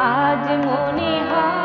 আজ মনে হয়